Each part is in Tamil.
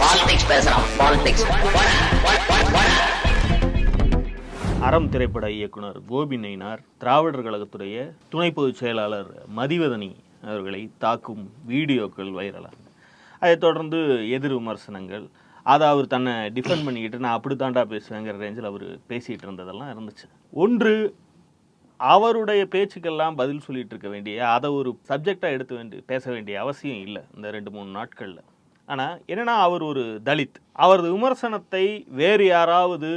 பாலிடிக்ஸ் பேசுறான் பாலிடிக்ஸ் அறம் திரைப்பட இயக்குனர் கோபி நயினார் திராவிடர் கழகத்துடைய துணை பொதுச் செயலாளர் மதிவதனி அவர்களை தாக்கும் வீடியோக்கள் வைரலாக. அதைத் தொடர்ந்து எதிர் விமர்சனங்கள். அதை அவர் தன்னை டிஃபெண்ட் பண்ணிக்கிட்டு நான் அப்படி தாண்டா பேசுவேங்கிற ரேஞ்சில் அவர் பேசிகிட்டு இருந்ததெல்லாம் இருந்துச்சு. ஒன்று அவருடைய பேச்சுக்கெல்லாம் பதில் சொல்லிட்டு இருக்க வேண்டிய அதை ஒரு சப்ஜெக்டாக எடுத்து வேண்டி பேச வேண்டிய அவசியம் இல்லை. இந்த ரெண்டு மூணு நாட்களில். ஆனால் என்னன்னா அவர் ஒரு தலித். அவரது விமர்சனத்தை வேறு யாராவது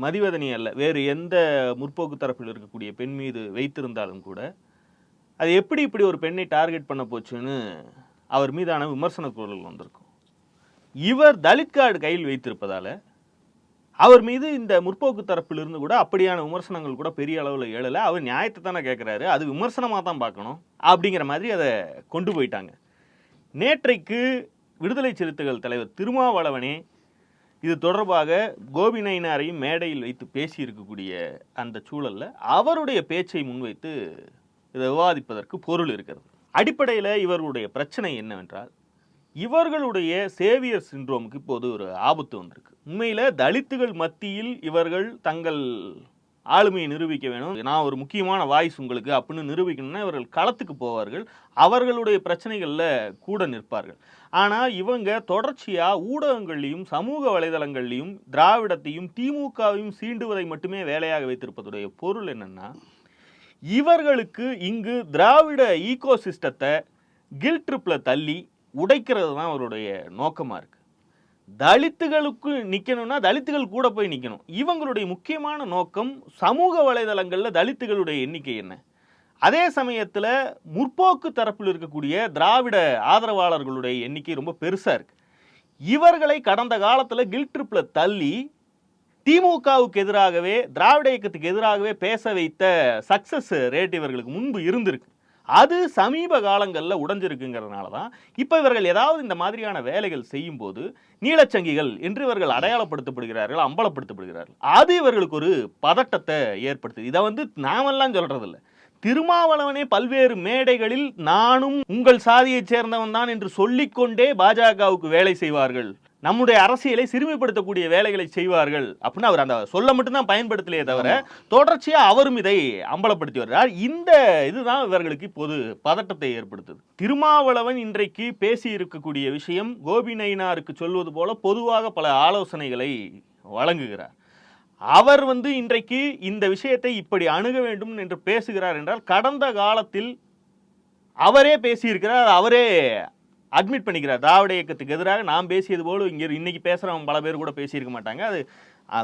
மதிவதனி அல்ல. வேறு எந்த முற்போக்கு தரப்பில் இருக்கக்கூடிய பெண் மீது வைத்திருந்தாலும் கூட அது எப்படி இப்படி ஒரு பெண்ணை டார்கெட் பண்ண போச்சுன்னு அவர் மீதான விமர்சன குரல்கள் வந்திருக்கும். இவர் தலித் கார்டு கையில் வைத்திருப்பதால் அவர் மீது இந்த முற்போக்கு தரப்பிலிருந்து கூட அப்படியான விமர்சனங்கள் கூட பெரிய அளவில் எழலை. அவர் நியாயத்தை தானே கேட்குறாரு அது விமர்சனமாக தான் பார்க்கணும். அப்படிங்கிற மாதிரி அதை கொண்டு போயிட்டாங்க. நேற்றைக்கு விடுதலை சிறுத்தைகள் தலைவர் திருமாவளவனே இது தொடர்பாக கோபிநயினாரையும் மேடையில் வைத்து பேசியிருக்கக்கூடிய அந்த சூழலில் அவருடைய பேச்சை முன்வைத்து இதை விவாதிப்பதற்கு பொருள் இருக்கிறது. அடிப்படையில் இவர்களுடைய பிரச்சனை என்னவென்றால் இவர்களுடைய சேவியர் சின்ரோமுக்கு இப்போது ஒரு ஆபத்து வந்திருக்கு. உண்மையில் தலித்துகள் மத்தியில் இவர்கள் தங்கள் ஆளுமையை நிரூபிக்க வேணும். நான் ஒரு முக்கியமான வாய்ஸ் உங்களுக்கு அப்படின்னு நிரூபிக்கணும்னா இவர்கள் களத்துக்கு போவார்கள். அவர்களுடைய பிரச்சனைகளில் கூட நிற்பார்கள். ஆனால் இவங்க தொடர்ச்சியாக ஊடகங்கள்லையும் சமூக வலைதளங்கள்லையும் திராவிடத்தையும் திமுகவையும் சீண்டுவதை மட்டுமே வேலையாக வைத்திருப்பதுடைய பொருள் என்னென்னா இவர்களுக்கு இங்கு திராவிட ஈகோசிஸ்டத்தை கில் ட்ரிப்பில் தள்ளி உடைக்கிறது தான் அவருடைய நோக்கமாக இருக்குது தலித்துகளுக்கு நிற்கணும்னா தலித்துகள் கூட போய் நிற்கணும் இவங்களுடைய முக்கியமான நோக்கம் சமூக வலைதளங்களில் தலித்துகளுடைய எண்ணிக்கை என்ன? அதே சமயத்தில் முற்போக்கு தரப்பில் இருக்கக்கூடிய திராவிட ஆதரவாளர்களுடைய எண்ணிக்கை ரொம்ப பெருசாக இருக்குது இவர்களை கடந்த காலத்தில் கில் ட்ரிப்பில் தள்ளி திமுகவுக்கு எதிராகவே திராவிட இயக்கத்துக்கு எதிராகவே பேச வைத்த சக்சஸ் ரேட் இவர்களுக்கு முன்பு இருந்திருக்கு. அது சமீப காலங்களில் உடைஞ்சிருக்குங்கிறதுனால தான் இப்போ இவர்கள் ஏதாவது இந்த மாதிரியான வேலைகள் செய்யும்போது நீலச்சங்கிகள் என்று இவர்கள் அடையாளப்படுத்தப்படுகிறார்கள் அம்பலப்படுத்தப்படுகிறார்கள். அது இவர்களுக்கு ஒரு பதட்டத்தை ஏற்படுத்துது. இதை வந்து நாமெல்லாம் சொல்கிறதில்ல திருமாவளவனே பல்வேறு மேடைகளில் நானும் உங்கள் சாதியைச் சேர்ந்தவன் தான் என்று சொல்லிக்கொண்டே பாஜகவுக்கு வேலை செய்வார்கள். நம்முடைய அரசியலை சிறுமைப்படுத்தக்கூடிய வேலைகளை செய்வார்கள் அப்படின்னு அவர் அந்த சொல்ல மட்டும்தான் பயன்படுத்தலையே தவிர தொடர்ச்சியா அவரும் இதை அம்பலப்படுத்தி வருகிறார் இந்த இதுதான் இவர்களுக்கு இப்போது பதட்டத்தை ஏற்படுத்துது. திருமாவளவன் இன்றைக்கு பேசி இருக்கக்கூடிய விஷயம் கோபி நயினாருக்கு சொல்வது போல பொதுவாக பல ஆலோசனைகளை வழங்குகிறார். அவர் வந்து இன்றைக்கு இந்த விஷயத்தை இப்படி அணுக வேண்டும் என்று பேசுகிறார் என்றால் கடந்த காலத்தில் அவரே பேசியிருக்கிறார் அவரே அட்மிட் பண்ணிக்கிறார். திராவிட இயக்கத்துக்கு எதிராக நாம் பேசியது போல இங்கே இன்னைக்கு பேசுகிறவங்க பல பேர் கூட பேசியிருக்க மாட்டாங்க. அது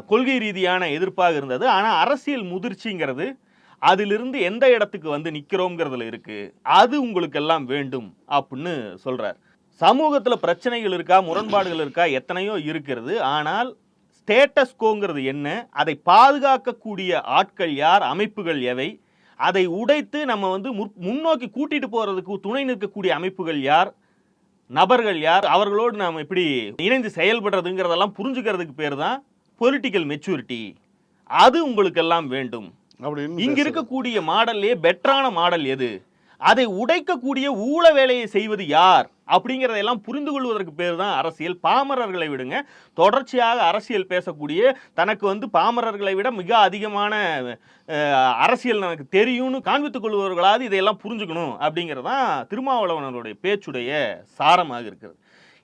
கொள்கை ரீதியான எதிர்ப்பாக இருந்தது. ஆனால் அரசியல் முதிர்ச்சிங்கிறது அதிலிருந்து எந்த இடத்துக்கு வந்து நிற்கிறோங்கிறதுல இருக்குது அது உங்களுக்கு எல்லாம் வேண்டும் அப்படின்னு சொல்கிறார் சமூகத்தில் பிரச்சனைகள் இருக்கா முரண்பாடுகள் இருக்கா எத்தனையோ இருக்கிறது. ஆனால் ஸ்டேட்டஸ் கோங்கிறது என்ன? அதை பாதுகாக்கக்கூடிய ஆட்கள் யார் அமைப்புகள் எவை? அதை உடைத்து நம்ம வந்து முற்- முன்னோக்கி கூட்டிகிட்டு போகிறதுக்கு துணை நிற்கக்கூடிய அமைப்புகள் யார்? நபர்கள் யார் அவர்களோடு நாம் எப்படி இணைந்து செயல்படுறதுங்கிறதெல்லாம் புரிஞ்சுக்கிறதுக்கு பேர் தான் பொலிட்டிக்கல் மெச்சூரிட்டி அது உங்களுக்கெல்லாம் வேண்டும். இங்க இருக்கக்கூடிய மாடல்லே பெட்டரான மாடல் எது? அதை உடைக்கக்கூடிய ஊழ வேலையை செய்வது யார் அப்படிங்கிறதையெல்லாம் புரிந்து கொள்வதற்கு பேர் தான் அரசியல். பாமரர்களை விடுங்க. தொடர்ச்சியாக அரசியல் பேசக்கூடிய தனக்கு வந்து பாமரர்களை விட மிக அதிகமான அரசியல் எனக்கு தெரியும்னு காண்பித்துக் கொள்பவர்களாவது இதையெல்லாம் புரிஞ்சுக்கணும் அப்படிங்கிறது தான் திருமாவளவனருடைய பேச்சுடைய சாரமாக இருக்கிறது.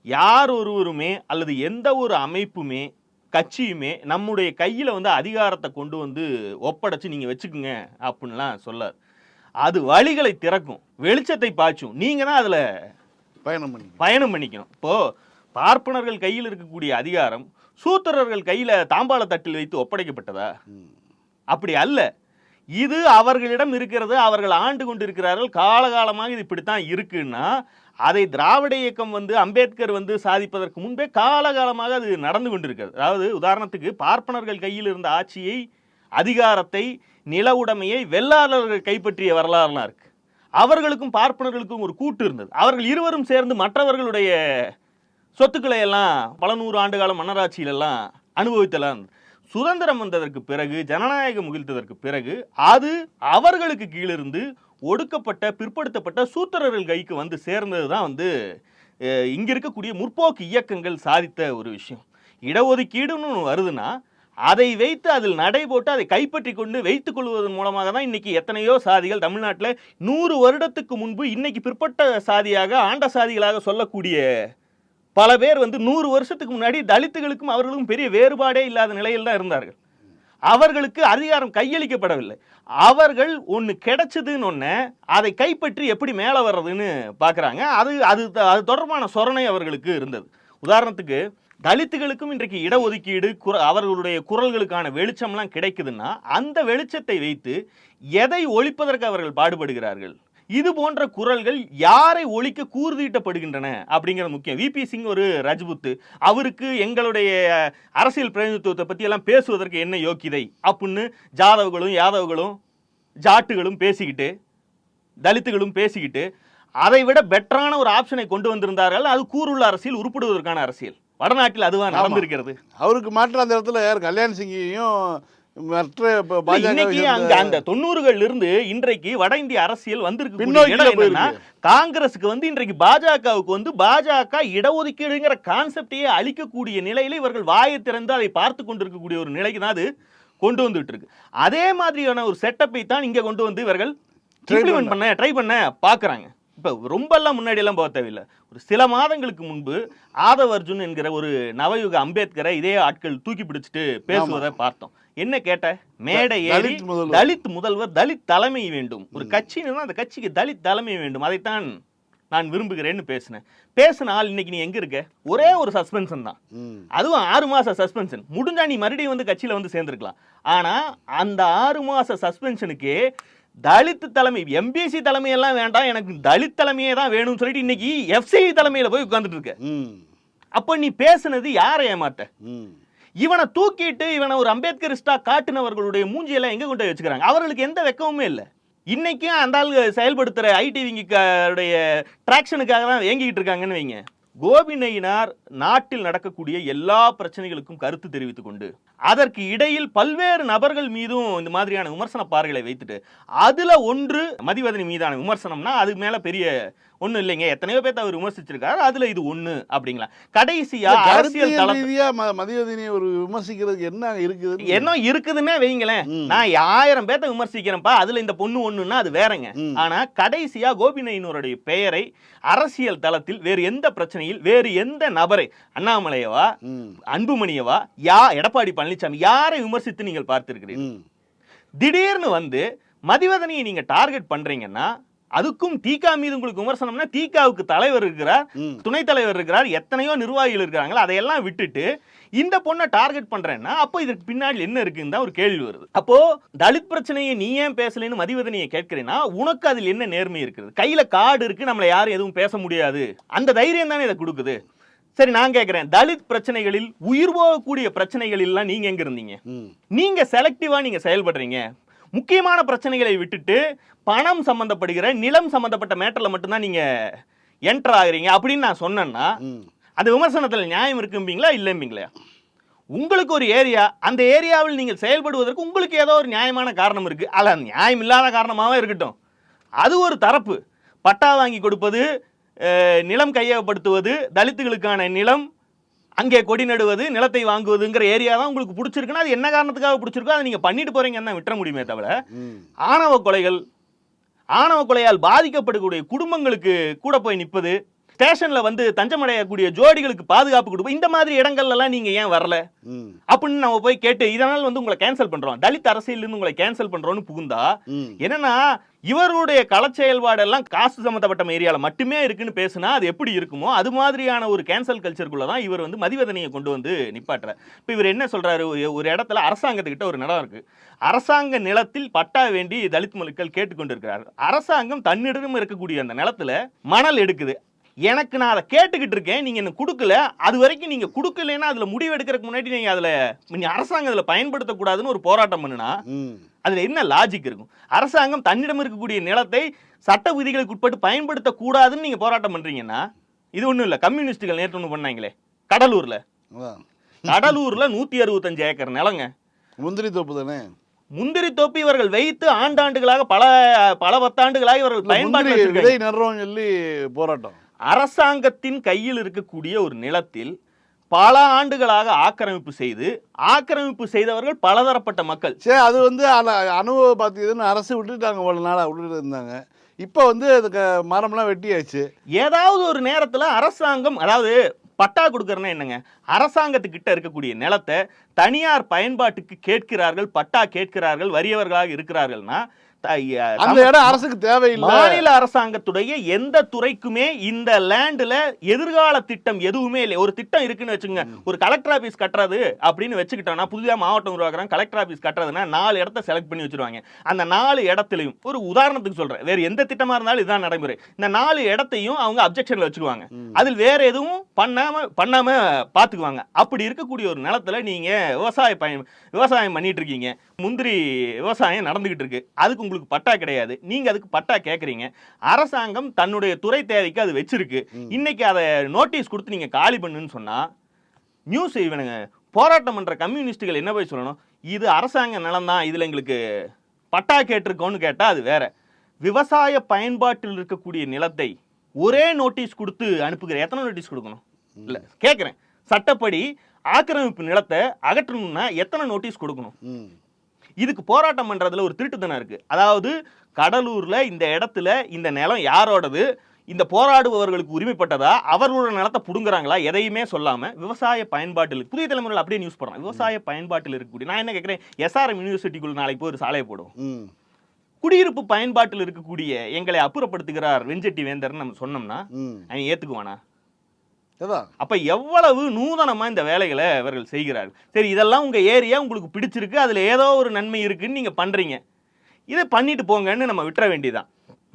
யார் ஒருவருமே அல்லது எந்த ஒரு அமைப்புமே கட்சியுமே நம்முடைய கையில் வந்து அதிகாரத்தை கொண்டு வந்து ஒப்படைச்சு நீங்கள் வச்சுக்குங்க அப்படின்லாம் சொல்லாது அது வழிகளை திறக்கும் வெளிச்சத்தை பாய்ச்சும். நீங்கள் தான் அதில் பயணம் பண்ணி பயணம் பண்ணிக்கணும். இப்போ பார்ப்பனர்கள் கையில் இருக்கக்கூடிய அதிகாரம் சூத்திரர்கள் கையில் தாம்பாள தட்டில் வைத்து ஒப்படைக்கப்பட்டதா. அப்படி அல்ல. இது அவர்களிடம் இருக்கிறது அவர்கள் ஆண்டு கொண்டிருக்கிறார்கள் காலகாலமாக இது இப்படித்தான் இருக்குன்னா அதை திராவிட இயக்கம் வந்து அம்பேத்கர் வந்து சாதிப்பதற்கு முன்பே காலகாலமாக அது நடந்து கொண்டிருக்கிறது. அதாவது உதாரணத்துக்கு பார்ப்பனர்கள் கையில் இருந்த ஆட்சியை அதிகாரத்தை நில உடைமையை வெள்ளாளர்கள் கைப்பற்றிய வரலாறுலாம் இருக்கு. அவர்களுக்கும் பார்ப்பனர்களுக்கும் ஒரு கூட்டு இருந்தது. அவர்கள் இருவரும் சேர்ந்து மற்றவர்களுடைய சொத்துக்களை எல்லாம் பல நூறு ஆண்டு காலம் மன்னராட்சியிலெல்லாம் அனுபவித்தலாம் சுதந்திரம் வந்ததற்கு பிறகு ஜனநாயகம் முகிழ்த்ததற்கு பிறகு அது அவர்களுக்கு கீழிருந்து ஒடுக்கப்பட்ட பிற்படுத்தப்பட்ட சூத்திரர்கள் கைக்கு வந்து சேர்ந்தது தான் வந்து இங்கே இருக்கக்கூடிய முற்போக்கு இயக்கங்கள் சாதித்த ஒரு விஷயம். இடஒதுக்கீடுன்னு வருதுன்னா அதை வைத்து அதில் நடை போட்டு அதை கைப்பற்றி கொண்டு வைத்துக் கொள்வதன் மூலமாக தான் இன்னைக்கு எத்தனையோ சாதிகள் தமிழ்நாட்டில் நூறு வருடத்துக்கு முன்பு இன்னைக்கு பிற்பட்ட சாதியாக ஆண்ட சாதிகளாக சொல்லக்கூடிய பல பேர் வந்து நூறு வருஷத்துக்கு முன்னாடி தலித்துகளுக்கும் அவர்களுக்கும் பெரிய வேறுபாடே இல்லாத நிலையில் தான் இருந்தார்கள். அவர்களுக்கு அதிகாரம் கையளிக்கப்படவில்லை. அவர்கள் ஒன்று கிடைச்சதுன்னு ஒன்று அதை கைப்பற்றி எப்படி மேலே வர்றதுன்னு பார்க்குறாங்க அது அது அது தொடர்பான சொரணை அவர்களுக்கு இருந்தது. உதாரணத்துக்கு தலித்துகளுக்கும் இன்றைக்கு இடஒதுக்கீடு குர அவர்களுடைய குரல்களுக்கான வெளிச்சம்லாம் கிடைக்குதுன்னா அந்த வெளிச்சத்தை வைத்து எதை ஒழிப்பதற்கு அவர்கள் பாடுபடுகிறார்கள்? இது போன்ற குரல்கள் யாரை ஒழிக்க கூர்தீட்டப்படுகின்றன அப்படிங்கிற முக்கியம். விபி சிங் ஒரு ரஜ்புத் அவருக்கு எங்களுடைய அரசியல் பிரதிநிதித்துவத்தை பற்றி எல்லாம் பேசுவதற்கு என்ன யோக்கியதை அப்படின்னு ஜாதவ்களும் யாதவ்களும் ஜாட்டுகளும் பேசிக்கிட்டு தலித்துகளும் பேசிக்கிட்டு அதை விட பெட்டரான ஒரு ஆப்ஷனை கொண்டு வந்திருந்தார்கள். அது கூறுள்ள அரசியல் உருப்படுவதற்கான அரசியல். வடநாட்டில் அதுவா நடந்திருக்கிறது? அவருக்கு மாற்று அந்த இடத்துல யார்? கல்யாண் சிங்கையும் அந்த தொண்ணூறுகள்ல இருந்து இன்றைக்கு வட இந்திய அரசியல் வந்திருக்கு. காங்கிரஸுக்கு வந்து இன்றைக்கு பாஜகவுக்கு வந்து பாஜக இடஒதுக்கீடுங்கிற கான்செப்டையே அழிக்கக்கூடிய நிலையில இவர்கள் வாயை திறந்து அதை பார்த்து கொண்டிருக்கக்கூடிய ஒரு நிலைக்கு தான் அது கொண்டு வந்துட்டு இருக்கு அதே மாதிரியான ஒரு செட்டப்பை தான் இங்க கொண்டு வந்து இவர்கள் இம்ப்ளிமெண்ட் பண்ண. ட்ரை பண்ண பாக்குறாங்க இப்ப ரொம்ப எல்லாம் முன்னாடி எல்லாம் போக தேவையில்லை. ஒரு சில மாதங்களுக்கு முன்பு ஆதவ் அர்ஜுன் என்கிற ஒரு நவயுக அம்பேத்கரை இதே ஆட்கள் தூக்கி பிடிச்சிட்டு பேசுவதை பார்த்தோம். என்ன கேட்ட? மேடை ஏறி தலித் முதல்வர். தலித் தலைமை வேண்டும். ஒரு கட்சினா அந்த கட்சிக்கு தலித் தலைமை வேண்டும். அதைத்தான் நான் விரும்புகிறேன்னு பேசினேன். பேசின ஆள் இன்னைக்கு நீ எங்க இருக்க? ஒரே ஒரு சஸ்பென்ஷன் தான். அதுவும் ஆறு மாச சஸ்பென்ஷன் முடிஞ்சா நீ மறுபடியும் வந்து கட்சியில வந்து சேர்ந்துருக்கலாம். ஆனா அந்த ஆறு மாச சஸ்பென்ஷனுக்கு தலித் தலைமை எம்பிசி தலைமை எல்லாம் வேண்டாம் எனக்கு தலித் தலைமையே தான் வேணும்னு சொல்லிட்டு இன்னைக்கு எஃப்சிஐ தலைமையில போய் உட்கார்ந்துட்டு இருக்க. அப்ப நீ பேசுனது யாரை ஏமாத்த? ம். இவனை தூக்கிட்டு இவனை ஒரு அம்பேத்கரிஸ்டா காட்டுனவர்களுடைய மூஞ்சியெல்லாம் எங்க கொண்டு போய் வச்சுக்கிறாங்க? அவர்களுக்கு எந்த வெக்கமுமே இல்லை. இன்னைக்கும் அந்த ஆள் செயல்படுத்துற ஐடிவிங்குடைய ட்ராக்ஷனுக்காக தான் ஏங்கிக்கிட்டு இருக்காங்கன்னு வைங்க. கோபிநயினார் நாட்டில் நடக்கக்கூடிய எல்லா பிரச்சனைகளுக்கும் கருத்து தெரிவித்துக் கொண்டு அதற்கு இடையில் பல்வேறு நபர்கள் மீதும் இந்த மாதிரியான விமர்சன பார்வைகளை வைத்துட்டு அதுல ஒன்று மதிவதனி மீதான விமர்சனம்னா அது மேல பெரிய ஒண்ணும் இல்லைங்க எத்தனையோ பேர்த்த அவர் விமர்சிச்சிருக்காரு அதுல இது ஒண்ணு அப்படிங்களா கடைசியா அரசியல் கருத்தியல் தள ரீதியா ம- மதிவதனியை ஒரு விமர்சிக்கிறதுக்கு என்ன இருக்குது என்ன இருக்குதுன்னே வைங்களேன். நான் ஆயிரம் பேர்த்த விமர்சிக்கிறேன்ப்பா அதுல இந்த பொண்ணு ஒண்ணுன்னா அது வேறங்க ம். ஆனா கடைசியா கோபிநயினருடைய பெயரை அரசியல் தளத்தில் வேறு எந்த பிரச்சனையில் வேறு எந்த நபரை அண்ணாமலையவா. அன்புமணியவா யா எடப்பாடி பழனிசாமி யாரை விமர்சித்து நீங்கள் பார்த்திருக்கிறீர்கள். திடீர்னு வந்து மதிவதனியை நீங்க டார்கெட் பண்றீங்கன்னா அதுக்கும் தீகா மீது உங்களுக்கு விமர்சனம்னா தீகாவுக்கு தலைவர் இருக்கிறார் ம். துணைத் தலைவர் இருக்கிறார் எத்தனையோ நிர்வாகிகள் இருக்கிறாங்களா அதையெல்லாம் விட்டுட்டு இந்த பொண்ணை டார்கெட் பண்றேன்னா அப்போ இதற்கு பின்னாடி என்ன இருக்குன்னு தான் ஒரு கேள்வி வருது. அப்போ தலித் பிரச்சனையை நீ ஏன் பேசலைன்னு மதிவதனியை கேட்கிறேன்னா உனக்கு அதில் என்ன நேர்மை இருக்குது? கையில கார்டு இருக்கு நம்மளை யாரும் எதுவும் பேச முடியாது. அந்த தைரியம் தானே இதை கொடுக்குது? சரி நான் கேட்கிறேன். தலித் பிரச்சனைகளில் உயிர் போகக்கூடிய பிரச்சனைகளில்லாம் நீங்க எங்க இருந்தீங்க. நீங்க செலக்டிவா நீங்க செயல்படுறீங்க. முக்கியமான பிரச்சனைகளை விட்டுட்டு பணம் சம்பந்தப்படுகிற நிலம் சம்பந்தப்பட்ட மேட்டர்ல மட்டும்தான் நீங்க என்டர் ஆகுறீங்க. அப்படின்னு நான் சொன்னேன்னா ம். அந்த விமர்சனத்தில் நியாயம் இருக்கும்பீங்களா இல்லைம்பீங்களா? உங்களுக்கு ஒரு ஏரியா அந்த ஏரியாவில் நீங்கள் செயல்படுவதற்கு உங்களுக்கு ஏதோ ஒரு நியாயமான காரணம் இருக்கு. அல்ல நியாயம் இல்லாத காரணமாகவே இருக்கட்டும். அது ஒரு தரப்பு. பட்டா வாங்கி கொடுப்பது நிலம் கையகப்படுத்துவது தலித்துகளுக்கான நிலம் அங்கே கொடி நடுவது நிலத்தை வாங்குவதுங்கிற ஏரியா தான் உங்களுக்கு பிடிச்சிருக்குன்னா அது என்ன காரணத்துக்காக பிடிச்சிருக்கோ அதை நீங்கள் பண்ணிட்டு போறீங்கன்னு தான் விட்டுற முடியுமே தவிர. ஆணவ கொலைகள் ஆணவ கொலையால் பாதிக்கப்படக்கூடிய குடும்பங்களுக்கு கூட போய் நிற்பது ஸ்டேஷன்ல வந்து தஞ்சமடையக்கூடிய ஜோடிகளுக்கு பாதுகாப்பு கொடுப்போம் இந்த மாதிரி இடங்கள்ல எல்லாம் நீங்க ஏன் வரல. அப்படின்னு நம்ம போய் கேட்டு இதனால் வந்து உங்களை கேன்சல் பண்றோம் தலித் அரசியல் இருந்து உங்களை கேன்சல் பண்றோம்னு புகுந்தா. என்னன்னா இவருடைய கள செயல்பாடெல்லாம் காசு சம்மந்தப்பட்ட ஏரியாவில் மட்டுமே இருக்குன்னு பேசுனா அது எப்படி இருக்குமோ அது மாதிரியான ஒரு கேன்சல் கல்ச்சருக்குள்ள தான் இவர் வந்து மதிவதனையை கொண்டு வந்து நிப்பாட்டுறார். இப்போ இவர் என்ன சொல்கிறாரு ஒரு- ஒரு இடத்துல அரசாங்கத்துக்கிட்ட ஒரு நிலம் இருக்குது அரசாங்க நிலத்தில் பட்டா வேண்டி தலித் மலுக்கள் கேட்டுக்கொண்டிருக்கிறார். அரசாங்கம் தன்னிடம் இருக்கக்கூடிய அந்த நிலத்துல மணல் எடுக்குது. எனக்கு நான் அதை கேட்டுக்கிட்டு இருக்கேன் நீங்கள் எனக்கு கொடுக்கல. அது வரைக்கும் நீங்கள் கொடுக்கலன்னா அதில் முடிவு எடுக்கிறதுக்கு முன்னாடி நீங்கள் அதில் நீங்கள் அரசாங்கம் அதில் பயன்படுத்தக்கூடாதுன்னு ஒரு போராட்டம் பண்ணுனா அதுல என்ன லாஜிக் இருக்கும்? அரசாங்கம் தன்னிடம் இருக்கக்கூடிய நிலத்தை சட்ட விதிகளுக்கு உட்பட்டு பயன்படுத்த கூடாதுன்னு நீங்க போராட்டம் பண்றீங்கன்னா இது ஒண்ணும் இல்ல. கம்யூனிஸ்டுகள் நேற்று ஒண்ணு பண்ணாங்களே. கடலூர்ல. கடலூர்ல நூத்தி அறுபத்தஞ்சு ஏக்கர் நிலங்க. முந்திரி தோப்பு தானே? முந்திரி தோப்பி இவர்கள் வைத்து ஆண்டாண்டுகளாக பல பல பத்தாண்டுகளாக இவர்கள் நடுறோம்னு சொல்லி போராட்டம். அரசாங்கத்தின் கையில் இருக்கக்கூடிய ஒரு நிலத்தில் பல ஆண்டுகளாக ஆக்கிரமிப்பு செய்து ஆக்கிரமிப்பு செய்தவர்கள் பலதரப்பட்ட மக்கள். சரி அது வந்து அன- அனுபவ பார்த்தீங்கன்னு அரசு விட்டுட்டாங்க இவ்வளோ நாளாக விட்டுட்டு இருந்தாங்க. இப்போ வந்து அதுக்கு மரம்லாம் வெட்டியாச்சு. ஏதாவது ஒரு நேரத்தில் அரசாங்கம் அதாவது பட்டா கொடுக்கறதுனா என்னங்க? அரசாங்கத்துக்கிட்ட இருக்கக்கூடிய நிலத்தை தனியார் பயன்பாட்டுக்கு கேட்கிறார்கள் பட்டா கேட்கிறார்கள் வறியவர்களாக இருக்கிறார்கள்னா அந்த இடம் அரசுக்கு தேவையில்லை. மாநில அரசாங்கத்துடைய எந்த துறைக்குமே இந்த லேண்ட்ல எதிர்கால திட்டம் எதுவுமே இல்லை. ஒரு திட்டம் இருக்குன்னு வச்சுங்க ஒரு கலெக்டர் ஆபீஸ் கட்டுறது அப்படின்னு வச்சுக்கிட்டோம்னா புதிதாக மாவட்டம் உருவாக்குறாங்க கலெக்டர் ஆபீஸ் கட்டுறதுன்னா நாலு இடத்த செலக்ட் பண்ணி வச்சிருவாங்க. அந்த நாலு இடத்துலையும் ஒரு உதாரணத்துக்கு சொல்றேன். வேற எந்த திட்டமா இருந்தாலும் இதுதான் நடைமுறை. இந்த நாலு இடத்தையும் அவங்க அப்ஜெக்ஷன்ல வச்சுக்குவாங்க அதில் வேற எதுவும் பண்ணாம பண்ணாம பாத்துக்குவாங்க. அப்படி இருக்கக்கூடிய ஒரு நிலத்துல நீங்க விவசாய பயன் விவசாயம் பண்ணிட்டு இருக்கீங்க. முந்திரி விவசாயம் நடந்துகிட்டு இருக்கு. அதுக்கு உங்களுக்கு பட்டா கிடையாது. நீங்க அதுக்கு பட்டா கேக்குறீங்க. அரசாங்கம் தன்னுடைய துறை தேவைக்கு அது வச்சிருக்கு. இன்னைக்கு அதை நோட்டீஸ் கொடுத்து நீங்க காலி பண்ணுன்னு சொன்னா நியூஸ் இவனுங்க போராட்டம் பண்ற கம்யூனிஸ்டுகள் என்ன போய் சொல்லணும்? இது அரசாங்க நிலம் தான் இதுல எங்களுக்கு பட்டா கேட்டிருக்கோன்னு கேட்டா அது வேற. விவசாய பயன்பாட்டில் இருக்கக்கூடிய நிலத்தை ஒரே நோட்டீஸ் கொடுத்து அனுப்புகிற எத்தனை நோட்டீஸ் கொடுக்கணும்? இல்ல கேட்குறேன் சட்டப்படி ஆக்கிரமிப்பு நிலத்தை அகற்றணும்னா எத்தனை நோட்டீஸ் கொடுக்கணும்? இதுக்கு போராட்டம் பண்றதுல ஒரு திருட்டுத்தனம் இருக்கு. அதாவது கடலூர்ல இந்த இடத்துல இந்த நிலம் யாரோடது? இந்த போராடுபவர்களுக்கு உரிமைப்பட்டதா? அவர்களோட நிலத்தை புடுங்குறாங்களா? எதையுமே சொல்லாம விவசாய பயன்பாட்டில் புதிய தலைமுறையில் அப்படியே நியூஸ் போடுறான் விவசாய பயன்பாட்டில் இருக்கக்கூடிய நான் என்ன கேட்குறேன் எஸ்ஆர்எம் யூனிவர்சிட்டிக்குள்ள நாளைக்கு போய் ஒரு சாலையை போடுவோம். ம். குடியிருப்பு பயன்பாட்டில் இருக்கக்கூடிய எங்களை அப்புறப்படுத்துகிறார் வெஞ்செட்டி வேந்தர்னு நம்ம சொன்னோம்னா அவன் ஏத்துக்குவானா? அப்ப எவ்வளவு நூதனமா இந்த வேலைகளை இவர்கள் செய்கிறார்கள்? சரி இதெல்லாம் உங்க ஏரியா உங்களுக்கு பிடிச்சிருக்கு அதுல ஏதோ ஒரு நன்மை இருக்குன்னு நீங்க பண்றீங்க. இதை பண்ணிட்டு போங்கன்னு நம்ம விட்டுற வேண்டியதான்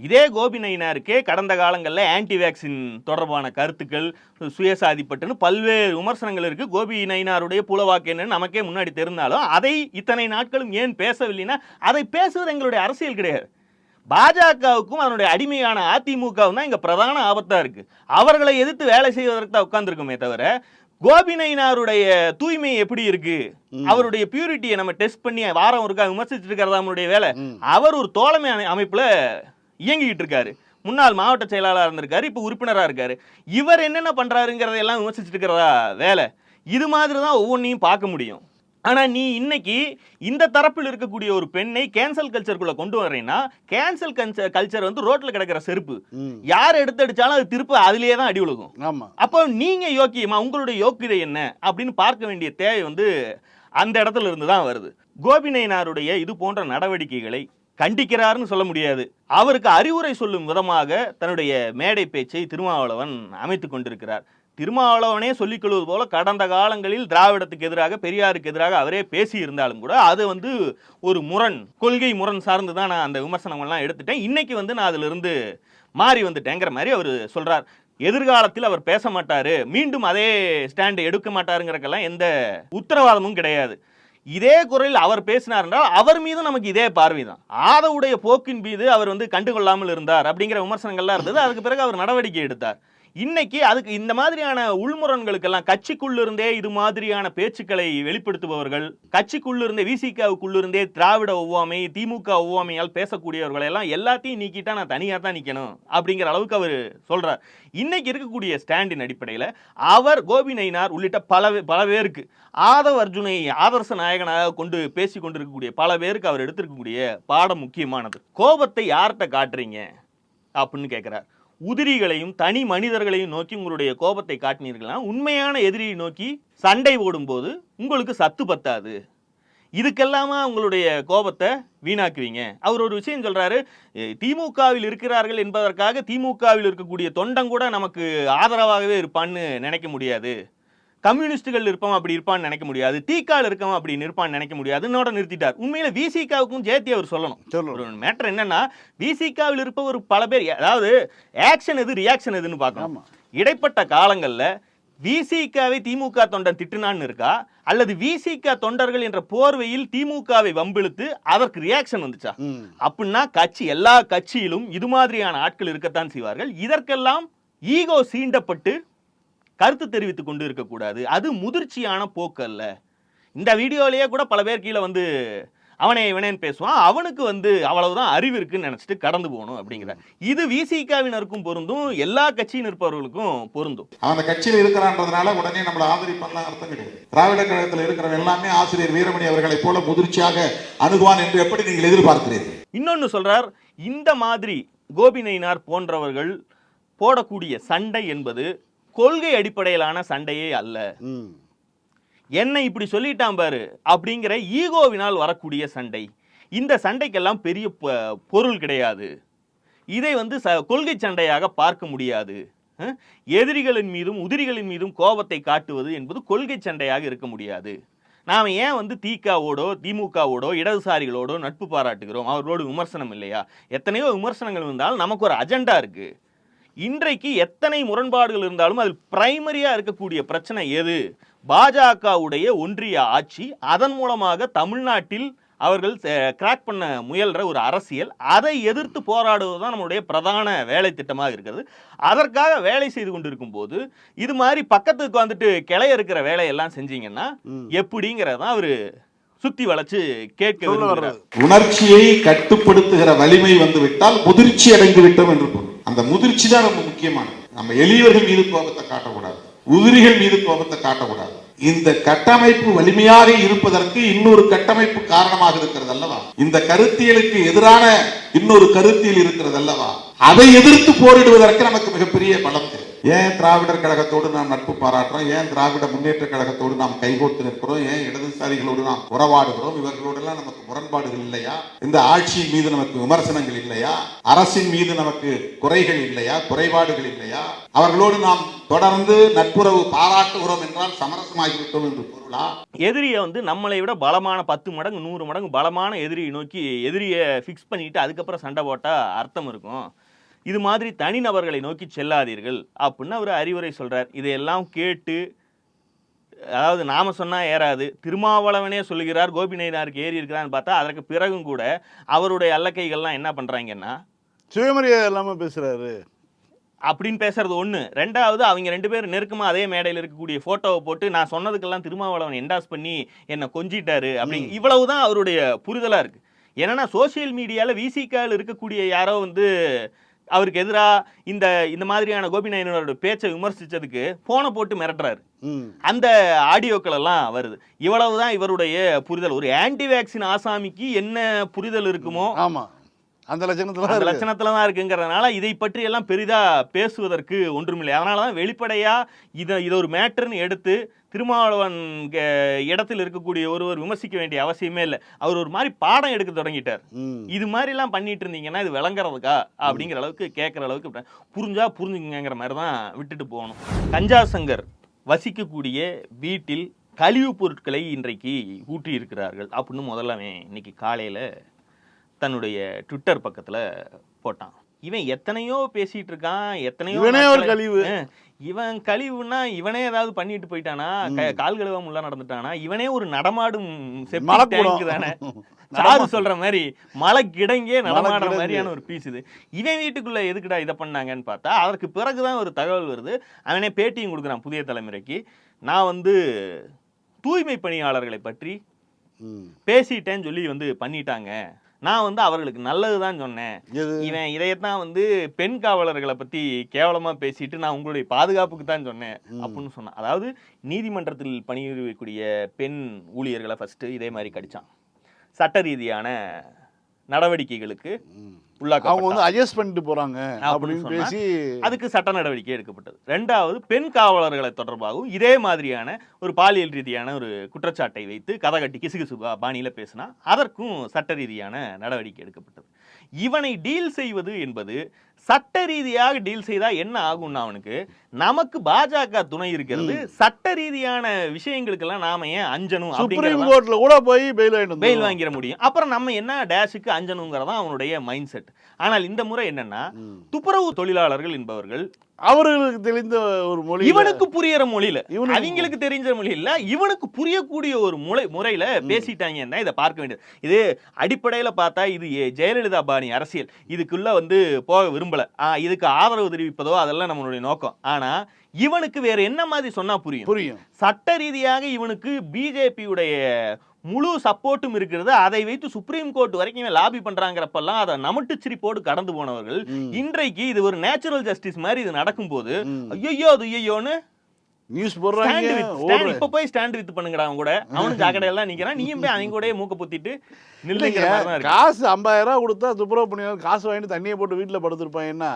இதே கோபி நயினாருக்கே கடந்த காலங்களில் ஆன்டி வேக்சின் தொடர்பான கருத்துக்கள் சுயசாதிப்பட்டுன்னு பல்வேறு விமர்சனங்கள் இருக்குது கோபி நயினாருடைய புலவாக்கு என்னன்னு நமக்கே முன்னாடி தெரிந்தாலும் அதை இத்தனை நாட்களும் ஏன் பேசவில்லைன்னா அதை பேசுவது எங்களுடைய அரசியல் கிடையாது. பாஜகவுக்கும் அதனுடைய அடிமையான அதிமுகவும் தான் இங்க பிரதான ஆபத்தா இருக்கு. அவர்களை எதிர்த்து வேலை செய்வதற்கு தான் உட்கார்ந்துருக்கோமே தவிர கோபி நயினாருடைய தூய்மை எப்படி இருக்கு? அவருடைய பியூரிட்டியை நம்ம டெஸ்ட் பண்ணி வாரம் ஒருக்கா விமர்சிச்சுட்டு இருக்கிறதா நம்மளுடைய வேலை. அவர் ஒரு தோழமை அமை- அமைப்புல இயங்கிக்கிட்டு இருக்காரு. முன்னாள் மாவட்ட செயலாளர் இருந்திருக்காரு இப்போ உறுப்பினரா இருக்காரு. இவர் என்னென்ன பண்றாருங்கிறதையெல்லாம் விமர்சிச்சுட்டு இருக்கிறதா வேலை. இது மாதிரி தான் ஒவ்வொன்றையும் பார்க்க முடியும். ஆனா நீ இன்னைக்கு இந்த தரப்பில் இருக்கக்கூடிய ஒரு பெண்ணை கேன்சல் கல்ச்சருக்குள்ள கொண்டு வர்றீங்கன்னா கேன்சல் கல்ச்சர் கல்ச்சர் வந்து ரோட்ல கிடக்கிற செருப்பு. யார் எடுத்து அடிச்சாலும் அது திருப்ப அதுலயே தான் அடி விழுகும். ஆமாம் அப்போ நீங்க யோக்கியமா உங்களுடைய யோக்கியதை என்ன அப்படின்னு பார்க்க வேண்டிய தேவை வந்து அந்த இடத்துல இருந்து தான் வருது. கோபிநயனாருடைய இது போன்ற நடவடிக்கைகளை கண்டிக்கிறாருன்னு சொல்ல முடியாது. அவருக்கு அறிவுரை சொல்லும் விதமாக தன்னுடைய மேடை பேச்சை திருமாவளவன் அமைத்துக் கொண்டிருக்கிறார். திருமாவளவனே சொல்லிக்கொள்வது போல கடந்த காலங்களில் திராவிடத்துக்கு எதிராக பெரியாருக்கு எதிராக அவரே பேசி இருந்தாலும் கூட அது வந்து ஒரு முரண் கொள்கை முரண் சார்ந்து தான் நான் அந்த விமர்சனங்கள்லாம் எடுத்துட்டேன். இன்னைக்கு வந்து நான் அதிலிருந்து மாறி வந்துட்டேங்கிற மாதிரி அவர் சொல்கிறார் எதிர்காலத்தில் அவர் பேச மாட்டார் மீண்டும் அதே ஸ்டாண்டு எடுக்க மாட்டாருங்கிறக்கெல்லாம் எந்த உத்தரவாதமும் கிடையாது. இதே குரலில் அவர் பேசினார் என்றால் அவர் மீதும் நமக்கு இதே பார்வை தான். ஆதவுடைய போக்கின் மீது அவர் வந்து கண்டுகொள்ளாமல் இருந்தார் அப்படிங்கிற விமர்சனங்கள்லாம் இருந்தது. அதுக்கு பிறகு அவர் நடவடிக்கை எடுத்தார். இன்னைக்கு அதுக்கு இந்த மாதிரியான உள்முரண்களுக்கெல்லாம் கட்சிக்குள்ளிருந்தே இது மாதிரியான பேச்சுக்களை வெளிப்படுத்துபவர்கள் கட்சிக்குள்ளிருந்தே விசிகாவுக்குள்ளிருந்தே திராவிட ஒவ்வாமை திமுக ஒவ்வாமையால் பேசக்கூடியவர்களை எல்லாம் எல்லாத்தையும் நீக்கிட்டா நான் தனியாக தான் நிற்கணும் அப்படிங்கிற அளவுக்கு அவர் சொல்கிறார் இன்னைக்கு இருக்கக்கூடிய ஸ்டாண்டின் அடிப்படையில் அவர் கோபி நயினார் உள்ளிட்ட பல பல பேருக்கு ஆதவ அர்ஜுனை ஆதர்ச நாயகனாக கொண்டு பேசி கொண்டிருக்கக்கூடிய பல பேருக்கு அவர் எடுத்திருக்கக்கூடிய பாடம் முக்கியமானது. கோபத்தை யார்கிட்ட காட்டுறீங்க? அப்படின்னு கேட்குறார் உதிரிகளையும் தனி மனிதர்களையும் நோக்கி உங்களுடைய கோபத்தை காட்டினீர்களா உண்மையான எதிரியை நோக்கி சண்டை ஓடும்போது உங்களுக்கு சத்து பத்தாது. இதுக்கெல்லாமா உங்களுடைய கோபத்தை வீணாக்குவீங்க? அவர் ஒரு விஷயம் சொல்கிறாரு திமுகவில் இருக்கிறார்கள் என்பதற்காக திமுகவில் இருக்கக்கூடிய தொண்டம் கூட நமக்கு ஆதரவாகவே இருப்பான்னு நினைக்க முடியாது. கம்யூனிஸ்டுகள் இருப்பான் அப்படி இருப்பான்னு நினைக்க முடியாது. தீக்கால் இருக்கவன் அப்படி இருப்பான்னு நினைக்க முடியாது. என்னோட நிறுத்திட்டார். உண்மையில விசிகாவுக்கும் ஜேத்தி அவர் சொல்லணும். சொல்லணும். மேட்டர் என்னன்னா விசிகாவில் இருப்பவர் பல பேர். அதாவது ஆக்ஷன் எது ரியாக்ஷன் எதுன்னு பார்க்கணும். இடைப்பட்ட காலங்கள்ல விசிகாவை திமுக தொண்டன் திட்டுனான்னு இருக்கா? அல்லது விசிக தொண்டர்கள் என்ற போர்வையில் திமுகவை வம்பிழுத்து அதற்கு ரியாக்ஷன் வந்துச்சா? அப்படின்னா கட்சி எல்லா கட்சியிலும் இது மாதிரியான ஆட்கள் இருக்கத்தான் செய்வார்கள். இதற்கெல்லாம் ஈகோ சீண்டப்பட்டு கருத்து தெரிவித்துக் கொண்டு இருக்கக்கூடாது. அது முதிர்ச்சியான போக்கு அல்ல இந்த வீடியோலயே கூட பல பேர் கீழே வந்து அவனே இவனேன்னு பேசுவான். அவனுக்கு வந்து அவ்வளவுதான் அறிவு இருக்குன்னு நினைச்சிட்டு கடந்து போகணும் அப்படிங்கிற இது விசிகாவினருக்கும் பொருந்தும் எல்லா கட்சியின் இருப்பவர்களுக்கும் பொருந்தும். அவன் அந்த கட்சியில் இருக்கிறான்றதுனால உடனே நம்மளை ஆதரிப்பான்லாம் அர்த்தம் கிடையாது. திராவிட கழகத்தில் இருக்கிறவன் எல்லாமே ஆசிரியர் வீரமணி அவர்களைப் போல முதிர்ச்சியாக அணுகுவான் என்று எப்படி நீங்கள் எதிர்பார்க்கிறீர்கள்? இன்னொன்னு சொல்றார் இந்த மாதிரி கோபி நயினார் போன்றவர்கள் போடக்கூடிய சண்டை என்பது கொள்கை அடிப்படையிலான சண்டையே அல்ல. என்னை இப்படி சொல்லிட்டான் பாரு அப்படிங்கிற ஈகோவினால் வரக்கூடிய சண்டை. இந்த சண்டைக்கெல்லாம் பெரிய பொருள் கிடையாது. இதை வந்து ச கொள்கை சண்டையாக பார்க்க முடியாது? எதிரிகளின் மீதும் உதிரிகளின் மீதும் கோபத்தை காட்டுவது என்பது கொள்கை சண்டையாக இருக்க முடியாது. நாம் ஏன் வந்து திகாவோடோ திமுகவோடோ இடதுசாரிகளோடோ நட்பு பாராட்டுகிறோம்? அவர்களோடு விமர்சனம் இல்லையா? எத்தனையோ விமர்சனங்கள் இருந்தாலும் நமக்கு ஒரு அஜெண்டா இருக்கு. இன்றைக்கு எத்தனை முரண்பாடுகள் இருந்தாலும் அதில் பிரைமரியா இருக்கக்கூடிய பிரச்சனை எது? பாஜகவுடைய ஒன்றிய ஆட்சி அதன் மூலமாக தமிழ்நாட்டில் அவர்கள் கிராக் பண்ண முயல்ற ஒரு அரசியல் அதை எதிர்த்து போராடுவது தான் நம்மளுடைய பிரதான வேலை திட்டமாக இருக்கிறது. அதற்காக வேலை செய்து கொண்டிருக்கும் போது இது மாதிரி பக்கத்துக்கு வந்துட்டு கிளைய இருக்கிற வேலையெல்லாம் செஞ்சீங்கன்னா எப்படிங்கிறதான் அவரு சுத்தி வளைச்சு கேட்க உணர்ச்சியை கட்டுப்படுத்துகிற வலிமை வந்து விட்டால் முதிர்ச்சி அடைந்து விட்டோம் என்று அந்த முதிர்ச்சி தான் ரொம்ப முக்கியமானது. நம்ம எளியவர்கள் மீது கோபத்தை காட்டக்கூடாது. உதிரிகள் மீது கோபத்தை காட்டக்கூடாது. இந்த கட்டமைப்பு வலிமையாக இருப்பதற்கு இன்னொரு கட்டமைப்பு காரணமாக இருக்கிறது அல்லவா? இந்த கருத்தியலுக்கு எதிரான இன்னொரு கருத்தியல் இருக்கிறது அல்லவா? அதை எதிர்த்து போரிடுவதற்கு நமக்கு மிகப்பெரிய பலம் ஏன் திராவிடர் கழகத்தோடு நாம் நட்பு பாராட்டுறோம்? ஏன் திராவிட முன்னேற்ற கழகத்தோடு நாம் கைகோர்த்து நிற்கிறோம்? ஏன் இடதுசாரிகளோடு நாம் உறவாடுகிறோம் இவர்களோடெல்லாம் நமக்கு முரண்பாடுகள் இல்லையா? இந்த ஆட்சியின் மீது நமக்கு விமர்சனங்கள் இல்லையா? அரசின் மீது நமக்கு குறைகள் இல்லையா? குறைபாடுகள் இல்லையா? அவர்களோடு நாம் தொடர்ந்து நட்புறவு பாராட்டுகிறோம் என்றால் சமரசமாகிவிட்டோம் என்று பொருளா? எதிரியை வந்து நம்மளை விட பலமான பத்து மடங்கு நூறு மடங்கு பலமான எதிரியை நோக்கி எதிரியை ஃபிக்ஸ் பண்ணிட்டு அதுக்கப்புறம் சண்டை போட்டால் அர்த்தம் இருக்கும். இது மாதிரி தனிநபர்களை நோக்கி செல்லாதீர்கள் அப்படின்னு அவர் அறிவுரை சொல்றார். இதையெல்லாம் கேட்டு அதாவது நாம சொன்னா ஏறாது. திருமாவளவனே சொல்லுகிறார் கோபிநாயனாருக்கு ஏறி இருக்கிறான்னு பார்த்தா அதற்கு பிறகும் கூட அவருடைய அல்லக்கைகள்லாம் என்ன பண்றாங்கன்னா சுயமரியாதை இல்லாம பேசுறாரு. அப்படின்னு பேசுறது ஒண்ணு. ரெண்டாவது அவங்க ரெண்டு பேரும் நெருக்கமா அதே மேடையில் இருக்கக்கூடிய போட்டோவை போட்டு நான் சொன்னதுக்கெல்லாம் திருமாவளவன் என்டாஸ் பண்ணி என்னை கொஞ்சிட்டாரு அப்படி இவ்வளவுதான் அவருடைய புரிதலா இருக்கு. ஏன்னா சோஷியல் மீடியால விசிகால் இருக்கக்கூடிய யாரோ வந்து அவருக்கு எதிராக இந்த இந்த மாதிரியான கோபிநாயனோட பேச்சை விமர்சிச்சதுக்கு போனை போட்டு மிரட்டுறாரு. அந்த ஆடியோக்கள் எல்லாம் வருது. இவ்வளவுதான் இவருடைய புரிதல். ஒரு ஆன்டி வேக்சின் ஆசாமிக்கு என்ன புரிதல் இருக்குமோ ஆமா. அந்த லட்சணத்துல அந்த. லட்சணத்துல தான் இருக்குங்கிறதுனால இதை பற்றி எல்லாம் பெரிதா பேசுவதற்கு ஒன்றுமில்லை. அதனால தான் வெளிப்படையா இதை இதை ஒரு மேட்டர்னு எடுத்து திருமாவளவன் இடத்தில் இருக்கக்கூடிய ஒருவர் விமர்சிக்க வேண்டிய அவசியமே இல்லை. அவர் ஒரு மாதிரி பாடம் எடுக்க தொடங்கிட்டார். இது மாதிரிலாம் பண்ணிட்டு இருந்தீங்கன்னா இது விளங்குறதுக்கா? அப்படிங்கிற அளவுக்கு கேட்குற அளவுக்கு புரிஞ்சா புரிஞ்சுங்கங்கிற மாதிரி தான் விட்டுட்டு போகணும். கஞ்சா சங்கர் வசிக்கக்கூடிய வீட்டில் கழிவுப் பொருட்களை இன்றைக்கு ஊற்றி இருக்கிறார்கள் அப்படின்னு முதல்ல அவன் இன்னைக்கு காலையில தன்னுடைய ட்விட்டர் பக்கத்துல போட்டான். இவன் எத்தனையோ பேசிட்டு இருக்கான் எத்தனையோ இவனே ஒரு நாட்களா- கழிவு. இவன் கழிவுன்னா இவனே ஏதாவது பண்ணிட்டு போயிட்டானா? கால் கழுவாம உள்ள நடந்துட்டானா? இவனே ஒரு நடமாடும் தானே. சாரு சொல்ற மாதிரி மலை கிடங்கே நடமாடுற. மாதிரியான ஒரு பீஸ் இது. இவன் வீட்டுக்குள்ள எதுக்குடா இதை பண்ணாங்கன்னு பார்த்தா அதற்கு பிறகுதான் ஒரு தகவல் வருது. அவனே பேட்டியும் கொடுக்குறான் புதிய தலைமுறைக்கு. நான் வந்து தூய்மை பணியாளர்களை பற்றி பேசிட்டேன்னு சொல்லி வந்து பண்ணிட்டாங்க. நான் வந்து அவர்களுக்கு நல்லதுதான் சொன்னேன். எது? இவன் இதையத்தான் வந்து பெண் காவலர்களை பத்தி கேவலமா பேசிட்டு நான் உங்களுடைய பாதுகாப்புக்கு தான் சொன்னேன் அப்படின்னு சொன்னான். அதாவது நீதிமன்றத்தில் பணிபுரியக்கூடிய பெண் ஊழியர்களை ஃபர்ஸ்ட் இதே மாதிரி கடிச்சான். சட்ட ரீதியான நடவடிக்கைகளுக்கு. அவங்க வந்து அட்ஜஸ்ட் பண்ணிட்டு போறாங்க அப்படின்னு பேசி அதுக்கு சட்ட நடவடிக்கை எடுக்கப்பட்டது. ரெண்டாவது பெண் காவலர்களை தொடர்பாகவும் இதே மாதிரியான ஒரு பாலியல் ரீதியான ஒரு குற்றச்சாட்டை வைத்து கதை கட்டி கிசுகிசு பாணியில பேசினா அதற்கும் சட்ட ரீதியான நடவடிக்கை எடுக்கப்பட்டது. இவனை டீல் செய்வது என்பது சட்ட ரீதியாக டீல் செய்தா என்ன ஆகும்னா அவனுக்கு நமக்கு பாஜக துணை இருக்கிறது. சட்ட ரீதியான விஷயங்களுக்கெல்லாம் நாம ஏன் அஞ்சணும் சுப்ரீம் கோர்ட்ல கூட போய் பெயில் பெயில். வாங்கிட முடியும். அப்புறம் நம்ம என்ன டேஷுக்கு அஞ்சணுங்கிறதான் அவனுடைய மைண்ட் செட் ஆனால் இந்த முறை என்னன்னா. துப்புரவு தொழிலாளர்கள் என்பவர்கள் அவர்களுக்கு தெளிந்த ஒரு மொழி இவனுக்கு புரியற மொழியில. அவங்களுக்கு தெரிஞ்ச மொழி இல்ல இவனுக்கு புரியக்கூடிய ஒரு முறை முறையில பேசிட்டாங்கன்னா இதை பார்க்க வேண்டியது. இது அடிப்படையில பார்த்தா இது ஜெயலலிதா பாணி அரசியல். இதுக்குள்ள வந்து போக விரும்பல இதுக்கு ஆதரவு தெரிவிப்பதோ அதெல்லாம் நம்மளுடைய நோக்கம். ஆனா இவனுக்கு வேற என்ன மாதிரி சொன்னா புரியும்? புரியும். சட்ட ரீதியாக இவனுக்கு பிஜேபியுடைய முழு சப்போர்ட்டும் இருக்கிறது. அதை வைத்து சுப்ரீம் கோர்ட் வரைக்கும் லாபி பண்றாங்கிறப்பெல்லாம் அதை நமட்டு சிரிப்போடு கடந்து போனவர்கள். இன்றைக்கு இது ஒரு நேச்சுரல் ஜஸ்டிஸ் மாதிரி இது நடக்கும்போது ஐயோ அது ஐயோன்னு நியூஸ் போடுறாங்க இப்ப போய் ஸ்டாண்ட் வித் பண்ணுங்கடா அவன் கூட. அவனும் ஜாக்கடையெல்லாம் நிக்கிறான். நீயும் போய் அவங்க கூட மூக்க பொத்திட்டு இருக்கு. காசு ஐம்பதாயிரம் ரூபா கொடுத்தா துப்புரவு பண்ணியாலும் காசு வாங்கிட்டு தண்ணியை போட்டு வீட்டில் படுத்திருப்பான் என்ன?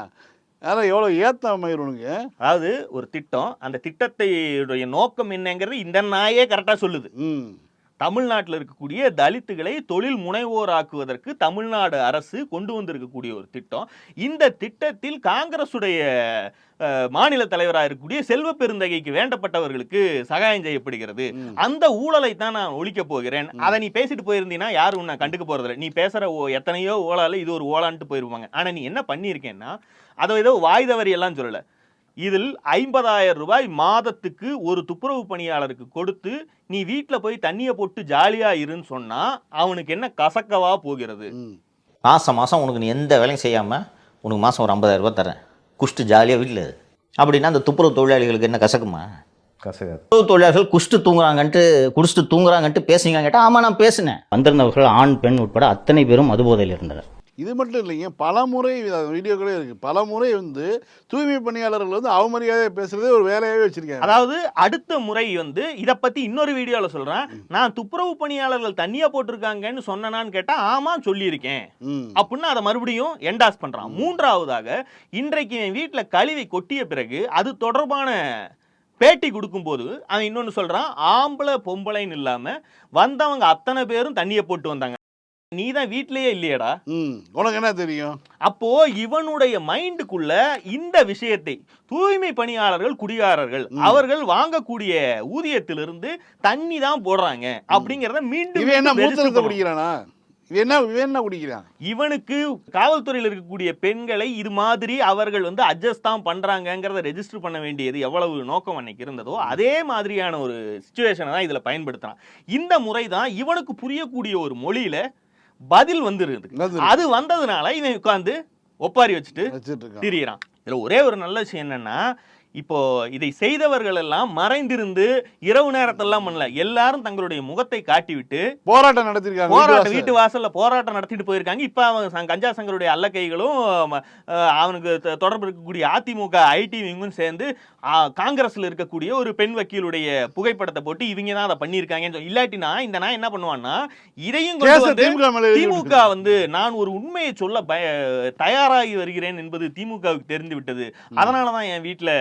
அதான் எவ்வளோ ஏத்தம் மயிருவனுக்கு அதாவது ஒரு திட்டம். அந்த திட்டத்தையுடைய நோக்கம் என்னங்கிறது இந்த நாயே கரெக்டா சொல்லுது. தமிழ்நாட்டில் இருக்கக்கூடிய தலித்துகளை தொழில் முனைவோராக்குவதற்கு தமிழ்நாடு அரசு கொண்டு வந்திருக்கக்கூடிய ஒரு திட்டம். இந்த திட்டத்தில் காங்கிரசுடைய மாநில தலைவராக இருக்கக்கூடிய செல்வ பெருந்தகைக்கு வேண்டப்பட்டவர்களுக்கு சகாயம் செய்யப்படுகிறது. அந்த ஊழலை தான் நான் ஒழிக்க போகிறேன். அதை நீ பேசிட்டு போயிருந்தீங்கன்னா யாரும் உன்னை கண்டுக்க போறதில்ல. நீ பேசுற ஓ- எத்தனையோ ஊழல இது ஒரு ஓலான்ட்டு போயிருவாங்க. ஆனா நீ என்ன பண்ணியிருக்கேன்னா அதை ஏதோ வாய் தவறி எல்லாம் சொல்லல. இதில் ஐம்பதாயிரம் ரூபாய் மாதத்துக்கு ஒரு துப்புரவு பணியாளருக்கு கொடுத்து நீ வீட்டில் போய் தண்ணியை போட்டு ஜாலியா இருன்னு சொன்னா அவனுக்கு என்ன கசக்கவா போகிறது? மாதம் மாதம் உனக்கு நீ எந்த வேலையும் செய்யாமல் உனக்கு மாதம் ஒரு 50000 ரூபாய் தரேன். குஷ்டு ஜாலியாக வீட்டில். அப்படின்னா அந்த துப்புரவு தொழிலாளிகளுக்கு என்ன கசக்குமா? கசகாது துப்புரவு தொழிலாளர்கள் குஷ்டு தூங்குறாங்கன்ட்டு குடிச்சிட்டு தூங்குறாங்கன்ட்டு பேசுனீங்கன்னு கேட்டால் ஆமாம் நான் பேசினேன். வந்திருந்தவர்கள் ஆண் பெண் உட்பட அத்தனை பேரும் மதுபோதையில் இருந்தனர். இது மட்டும் இல்லைங்க பல முறை வீடியோக்களே இருக்குது பல முறை வந்து தூய்மை பணியாளர்கள் வந்து அவமரியாதையை பேசுறதே ஒரு வேலையாகவே வச்சிருக்காங்க. அதாவது அடுத்த முறை வந்து இத பத்தி இன்னொரு வீடியோல சொல்றேன். நான் துப்புரவு பணியாளர்கள் தண்ணியா போட்டிருக்காங்கன்னு சொன்னனான்னு கேட்டா ஆமா சொல்லியிருக்கேன். அப்படின்னு அதை மறுபடியும் என்டாஸ் பண்றான். மூன்றாவதாக இன்றைக்கு என் வீட்டுல கழிவை கொட்டிய பிறகு அது தொடர்பான பேட்டி கொடுக்கும்போது அவன் இன்னொன்னு சொல்றான் ஆம்பளை பொம்பளைன்னு இல்லாம வந்தவங்க அத்தனை பேரும் தண்ணியை போட்டு வந்தாங்க. நீ தான் வீட்லயே இல்லையடா. உனக்கு என்ன தெரியும்? அப்போ இவனுடைய மைண்டுக்குள்ள இந்த விஷயத்தை தூய்மை பணியாளர்கள் குடிகாரர்கள் அவர்கள் வாங்கக்கூடிய ஊதியத்திலிருந்து தண்ணி தான் போடுறாங்க அப்படிங்கறத மீண்டும் என்ன. குடிக்கிறானா? இவனுக்கு காவல்துறையில் இருக்கக்கூடிய பெண்களை இது மாதிரி அவர்கள் வந்து அட்ஜஸ்ட் தான் பண்றாங்கங்கிறத ரெஜிஸ்டர் பண்ண வேண்டியது எவ்வளவு நோக்கம் அன்னைக்கு இருந்ததோ அதே மாதிரியான ஒரு சுச்சுவேஷனை தான் இதுல பயன்படுத்துறான். இந்த முறை தான் இவனுக்கு புரியக்கூடிய ஒரு மொழியில பதில் வந்துருது. அது வந்ததுனால இவன் உட்கார்ந்து ஒப்பாரி வச்சுட்டு திரியறான். இதுல ஒரே ஒரு நல்ல விஷயம் என்னன்னா இப்போ இதை செய்தவர்கள் எல்லாம் மறைந்திருந்து இரவு நேரத்தெல்லாம் பண்ணல. எல்லாரும் தங்களுடைய முகத்தை காட்டிவிட்டு போராட்டம் நடத்திருக்காங்க போராட்டம் வீட்டு வாசல்ல போராட்டம் நடத்திட்டு போயிருக்காங்க. இப்ப அவன் கஞ்சா சங்கருடைய அல்லக்கைகளும் அவனுக்கு தொடர்பு இருக்கக்கூடிய அதிமுக ஐடி விங்கும் சேர்ந்து காங்கிரஸ்ல இருக்கக்கூடிய ஒரு பெண் வக்கீலுடைய புகைப்படத்தை போட்டு இவங்க தான் அதை பண்ணியிருக்காங்கன்னு இல்லாட்டினா இந்த நான் என்ன பண்ணுவான்னா இதையும் திமுக. வந்து நான் ஒரு உண்மையை சொல்ல பய தயாராகி வருகிறேன் என்பது திமுகவுக்கு தெரிந்து விட்டது. அதனால தான் என் வீட்டுல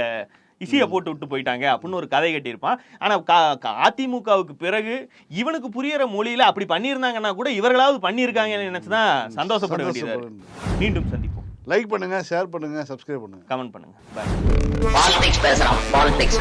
இசியை போட்டு விட்டு போயிட்டாங்க அப்படின்னு ஒரு கதை கட்டியிருப்பான். ஆனா கா- கா- அதிமுகவுக்கு பிறகு இவனுக்கு புரியற மொழியில அப்படி பண்ணியிருந்தாங்கன்னா கூட இவர்களாவது பண்ணியிருக்காங்கன்னு நினைச்சுதான் சந்தோஷப்பட வேண்டியதா இருக்கு. மீண்டும் சந்திப்போம். லைக் பண்ணுங்க ஷேர் பண்ணுங்க சப்ஸ்கிரைப் பண்ணுங்க. கமெண்ட் பண்ணுங்க. பாய் பாலிடிக்ஸ் பேசுறான் பாலிடிக்ஸ்